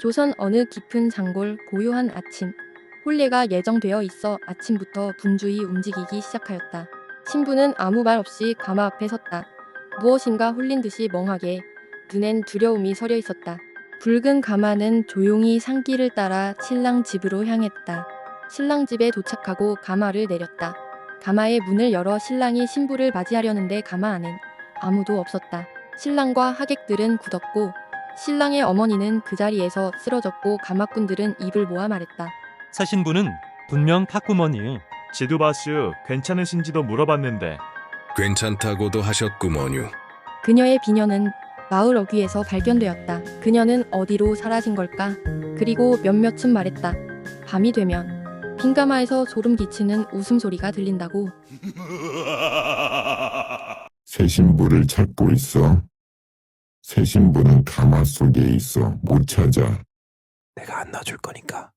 조선 어느 깊은 장골 고요한 아침. 혼례가 예정되어 있어 아침부터 분주히 움직이기 시작하였다. 신부는 아무 말 없이 가마 앞에 섰다. 무엇인가 홀린 듯이 멍하게 눈엔 두려움이 서려 있었다. 붉은 가마는 조용히 산길을 따라 신랑 집으로 향했다. 신랑 집에 도착하고 가마를 내렸다. 가마의 문을 열어 신랑이 신부를 맞이하려는데 가마 안엔 아무도 없었다. 신랑과 하객들은 굳었고 신랑의 어머니는 그 자리에서 쓰러졌고 가마꾼들은 입을 모아 말했다. 새 신부는 분명 탁구머니. 지두바슈 괜찮으신지도 물어봤는데 괜찮다고도 하셨구먼요. 그녀의 비녀는 마을 어귀에서 발견되었다. 그녀는 어디로 사라진 걸까? 그리고 몇몇은 말했다. 밤이 되면 빈가마에서 소름 끼치는 웃음소리가 들린다고. 새 신부를 찾고 있어. 새 신부는 가마 속에 있어. 못 찾아. 내가 안 놔줄 거니까